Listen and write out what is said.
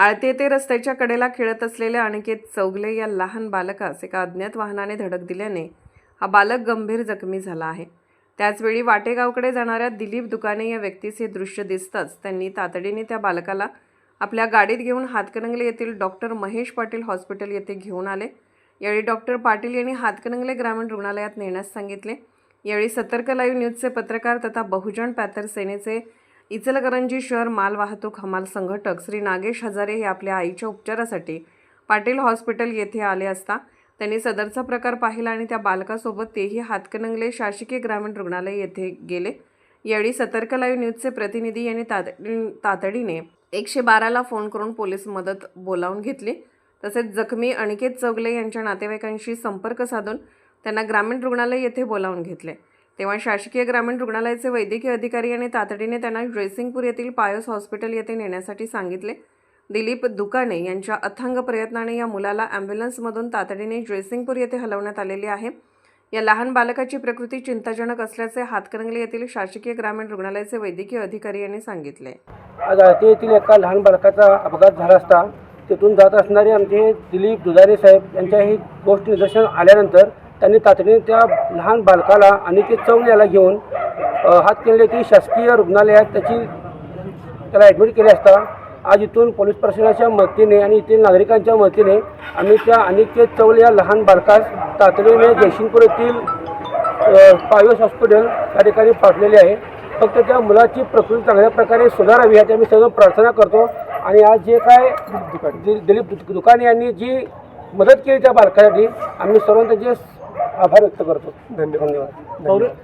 आळते ते रस्त्याच्या कडेला खेळत असलेल्या अनिकेत चौगले या लहान बालकास एका अज्ञात वाहनाने धडक दिल्याने हा बालक गंभीर जखमी झाला आहे. त्याचवेळी वाटेगावकडे जाणाऱ्या दिलीप दुकाने या व्यक्तीस हे दृश्य दिसताच त्यांनी तातडीने त्या बालकाला आपल्या गाडीत घेऊन हातकणंगले येथील डॉक्टर महेश पाटील हॉस्पिटल येथे घेऊन आले. यावेळी डॉक्टर पाटील यांनी हातकणंगले ग्रामीण रुग्णालयात नेण्यास सांगितले. यावेळी सतर्क लाईव्ह न्यूजचे पत्रकार तथा बहुजन पॅथर सेनेचे इचलकरंजी शहर माल वाहतूक हमाल संघटक श्री नागेश हजारे हे आपल्या आईच्या उपचारासाठी पाटील हॉस्पिटल येथे आले असता त्यांनी सदरचा प्रकार पाहिला आणि त्या बालकासोबत तेही हातकणंगले शासकीय ग्रामीण रुग्णालय येथे गेले. यावेळी सतर्क लाईव्ह न्यूजचे प्रतिनिधी यांनी तातडी तातडीने एकशे बाराला फोन करून पोलीस मदत बोलावून घेतली. तसेच जखमी अनिकेत चौगले यांच्या नातेवाईकांशी संपर्क साधून त्यांना ग्रामीण रुग्णालय येथे बोलावून घेतले. तेव्हा शासकीय ग्रामीण रुग्णालयाचे वैद्यकीय अधिकारी आणि तातडीने त्यांना ड्रेसिंगपूर येथील पायस हॉस्पिटल येथे नेण्यासाठी सांगितले. दिलीप दुकाने यांच्या अथांग प्रयत्नाने या मुलाला ॲम्ब्युलन्समधून तातडीने ड्रेसिंगपूर येथे हलवण्यात आलेले आहे. या लहान बालकाची प्रकृती चिंताजनक असल्याचे हातकणंगले येथील शासकीय ग्रामीण रुग्णालयाचे वैद्यकीय अधिकारी यांनी सांगितले. आज आळते येथील एका लहान बालकाचा अपघात झाला असता तिथून जात असणारे आमचे दिलीप दुधारे साहेब यांच्या ही गोष्ट निदर्शन आल्यानंतर त्यांनी तातडीने त्या लहान बालकाला आणि ते चौल याला घेऊन हात केलेले येथील शासकीय रुग्णालयात त्याची त्याला ॲडमिट केले असता आज इथून पोलीस प्रशासनाच्या मदतीने आणि येथील नागरिकांच्या मदतीने आम्ही त्या अनिकेत चौल या लहान बालकास तातडीने जयसिंगपूर येथील पायोस हॉस्पिटल या ठिकाणी पाठवलेले आहे. फक्त त्या मुलाची प्रकृती चांगल्या प्रकारे सुधारावी याची आम्ही सर्व प्रार्थना करतो. आणि आज जे काय दिलीप दु- दुकाने यांनी जी मदत केली त्या बालकासाठी आम्ही सर्व त्याचे आभार व्यक्त करतो. धन्यवाद. धन्यवाद.